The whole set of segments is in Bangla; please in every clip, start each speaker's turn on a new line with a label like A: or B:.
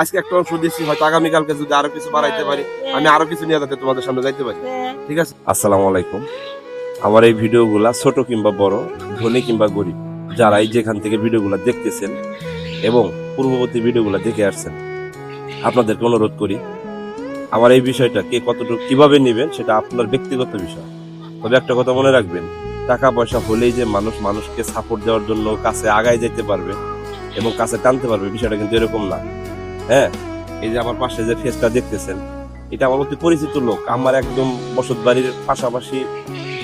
A: আজকে একটা অংশ দিচ্ছি হয়তো আগামীকালকে যদি আরও কিছু বাড়াইতে পারি, আমি আরও কিছু নিয়ে যাতে তোমাদের সামনে যাইতে পারি। ঠিক আছে? আসসালামু আলাইকুম। আমার এই ভিডিওগুলা ছোট কিংবা বড়, ধনী কিংবা গরিব, যারাই যেখান থেকে ভিডিওগুলা দেখতেছেন এবং পূর্ববর্তী ভিডিওগুলা দেখে আসছেন, আপনাদেরকে অনুরোধ করি, আমার এই বিষয়টা কে কতটুকু কীভাবে নেবেন সেটা আপনার ব্যক্তিগত বিষয়। তবে একটা কথা মনে রাখবেন টাকা পয়সা হলেই যে মানুষ মানুষকে সাপোর্ট দেওয়ার জন্য কাছে আগায় যেতে পারবে এবং কাছে টানতে পারবে, বিষয়টা কিন্তু এরকম না। হ্যাঁ এই যে আমার পাশে যে ফেসটা দেখতেছেন, এটা আমার অতি পরিচিত লোক, আমার একদম বসত বাড়ির পাশাপাশি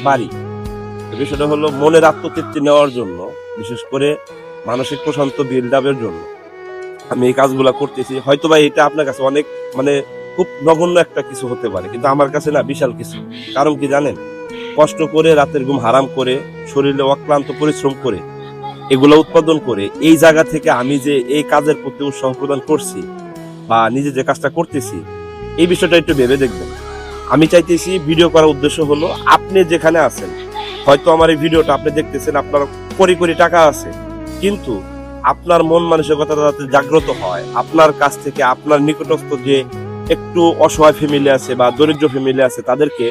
A: বাড়ি। বিষয়টা হলো মনের আত্মতৃপ্তি নেওয়ার জন্য, বিশেষ করে মানসিক প্রশান্ত বিল্ড আপের জন্য। আমি এই কাজগুলো করতেছি হয়তো বা এটা আপনার কাছে অনেক মানে খুব নগণ্য একটা কিছু হতে পারে, কিন্তু আমার কাছে না বিশাল কিছু। কারণ কি জানেন? কষ্ট করে রাতের ঘুম হারাম করে, শরীরে অক্লান্ত পরিশ্রম করে এগুলো উৎপাদন করে এই জায়গা থেকে আমি যে এই কাজের প্রতি উৎসাহ প্রদান করছি বা নিজে যে কাজটা করতেছি, এই বিষয়টা একটু ভেবে দেখবেন। আমি চাইতেছি ভিডিও করার উদ্দেশ্য হলো, আপনি যেখানে আছেন, হয়তো আমার এই ভিডিওটা আপনি দেখতেছেন, আপনার কোটি কোটি টাকা আছে, কিন্তু আপনার মন মানসিকতা যাতে জাগ্রত হয়, আপনার কাছ থেকে আপনার নিকটস্থ যে একটু অসহায় ফ্যামিলি আছে বা দরিদ্র ফ্যামিলি আছে, তাদেরকে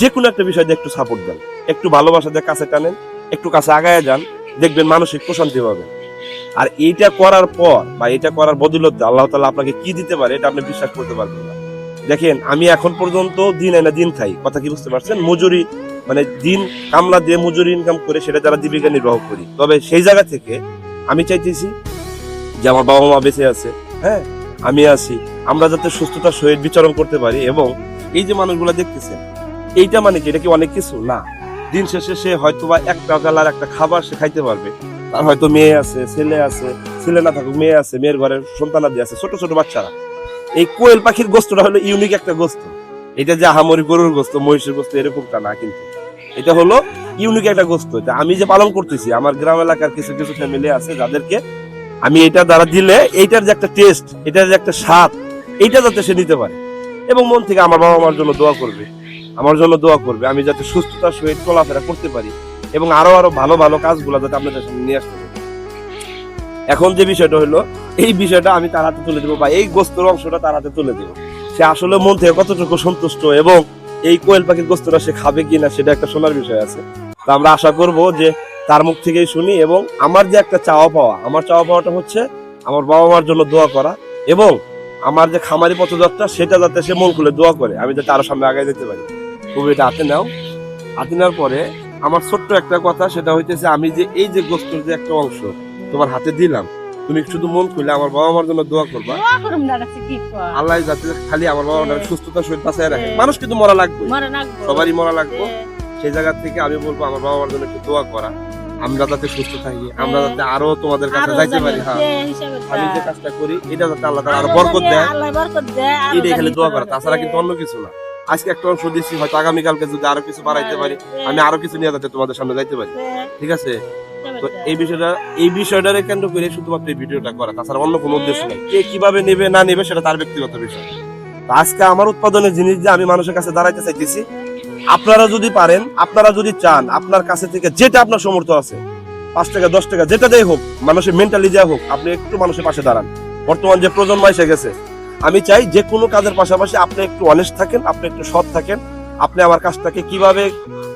A: যে কোনো একটা বিষয় দিয়ে একটু সাপোর্ট দেন। একটু ভালোবাসা দিয়ে কাছে টানেন, একটু কাছে আগায় যান দেখবেন মানসিক প্রশান্তি পাবেন। আর এইটা করার পর বা এটা করার বদলতে আল্লাহ তালা আপনাকে কি দিতে পারে এটা আপনি বিশ্বাস করতে পারবেন না। দেখেন, আমি এখন পর্যন্ত দিন এনে দিন খাই। কথা কি বুঝতে পারছেন? মজুরি মানে দিন কামলা দিয়ে মজুরি ইনকাম করে সেটা যারা জীবিকা নির্বাহ করি। তবে সেই জায়গা থেকে আমি চাইতেছি যে আমার বাবা মা বেঁচে আছে হ্যাঁ আমি আছি। আমরা যাতে সুস্থতার সহিত বিচরণ করতে পারি এবং এই যে মানুষগুলো দেখতেছেন, এইটা মানে কি? এটা কি অনেক কিছু? না। দিন শেষে সে হয়তো বা একটা বেলার একটা খাবার সে খাইতে পারবে। তার হয়তো মেয়ে আছে, ছেলে আছে, ছেলে না থাকুক মেয়ে আছে, মেয়ের ঘরে সন্তানাদি আছে, ছোট ছোট বাচ্চারা। এই কোয়েল পাখির গোস্তটা হলো ইউনিক একটা গোস্ত। এটা যে আহামরি গরুর গোস্ত, মহিষের গোস্ত এরকমটা না কিন্তু। এটা হলো ইউনিক একটা গোস্ত। এটা আমি যে পালন করতেছি, আমার গ্রাম এলাকার কিছু কিছু ফ্যামিলি আছে যাদেরকে আমি এটা দ্বারা দিলে এইটার যে একটা টেস্ট এটার যে একটা স্বাদ, এইটা যাতে সে নিতে পারে। এবং মন থেকে আমার বাবা মার জন্য দোয়া করবে। আমার জন্য দোয়া করবে। আমি যাতে সুস্থতার সহিত চলাফেরা করতে পারি এবং আরও আরও ভালো ভালো কাজগুলো যাতে আপনাদের সামনে নিয়ে আসতে পারি। এখন যে বিষয়টা হলো, এই বিষয়টা আমি তার হাতে তুলে দেবো বা এই গোস্তর অংশটা তার হাতে তুলে দেবো। সে আসলে মন থেকে কতটুকু সন্তুষ্ট এবং এই কোয়েল পাখির গোস্তটা সে খাবে কিনা সেটা একটা শোনার বিষয় আছে। তো আমরা আশা করব যে তার মুখ থেকেই শুনি এবং আমার যে একটা চাওয়া পাওয়া, আমার চাওয়া পাওয়াটা হচ্ছে আমার বাবা মার জন্য দোয়া করা এবং আমার যে খামারি পথযাত্রা, সেটা যাতে সে মন খুলে দোয়া করে, আমি যাতে আরও সামনে আগে যেতে পারি। এটা হাতে নাও। হাতে নেওয়ার পরে আমার ছোট্ট একটা কথা সেটা হইতেছে আমি যে এই যে গোস্তর যে একটা অংশ তোমার হাতে দিলাম তুমি শুধু মন খুলে আমার বাবা মার জন্য দোয়া করবা। আল্লাহ যাতে খালি আমার বাবা মার সুস্থতা শরীর বাঁচায় রাখে।
B: হ্যাঁ।
A: মানুষ কিন্তু মরা লাগবে। সবারই মরা লাগবে।
B: হ্যাঁ,
A: সেই জায়গা থেকে আমি বলব আমার বাবা মার জন্য একটু দোয়া করা। আমরা যাতে সুস্থ থাকি আমরা
B: হ্যাঁ।
A: যাতে আরও তোমাদের কাছে যাইতে পারি হ্যাঁ। আমি যে কাজটা করি এটা যাতে আল্লাহ
B: আরও
A: বরকত দেয়। এটাই খালি দোয়া করা। তাছাড়া কিন্তু অন্য কিছু না। আজকে একটা অংশ দিচ্ছি হয়তো আগামীকালকে যদি আরও কিছু বাড়াইতে পারি
B: হ্যাঁ,
A: আমি আরও কিছু নিয়ে যাতে তোমাদের সামনে যাইতে পারি।
B: হ্যাঁ,
A: ঠিক আছে? তো এই বিষয়টা এই বিষয়টারে কেন্দ্র করে শুধুমাত্র এই ভিডিওটা করা তাছাড়া অন্য কোনো উদ্দেশ্য নেই। কে কীভাবে নেবে না নেবে সেটা তার ব্যক্তিগত বিষয়। তো আজকে আমার উৎপাদনের জিনিস যে আমি মানুষের কাছে দাঁড়াইতে চাইতেছি আপনারা যদি পারেন আপনারা যদি চান আপনার কাছে থেকে যেটা আপনার সমর্থ আছে পাঁচ টাকা দশ টাকা যেটা দেয় হোক মানুষের মেন্টালি যা হোক আপনি একটু মানুষের পাশে দাঁড়ান। বর্তমান যে প্রজন্ম এসে গেছে আমি চাই যে কোনো কাজের পাশাপাশি আপনি একটু অনেস্ট থাকেন, আপনি একটু সৎ থাকেন। আপনি আমার কাজটাকে কীভাবে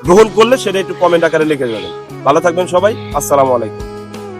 A: গ্রহণ করলে সেটা একটু কমেন্ট আকারে লিখে যাবেন। ভালো থাকবেন সবাই, আসসালামু আলাইকুম।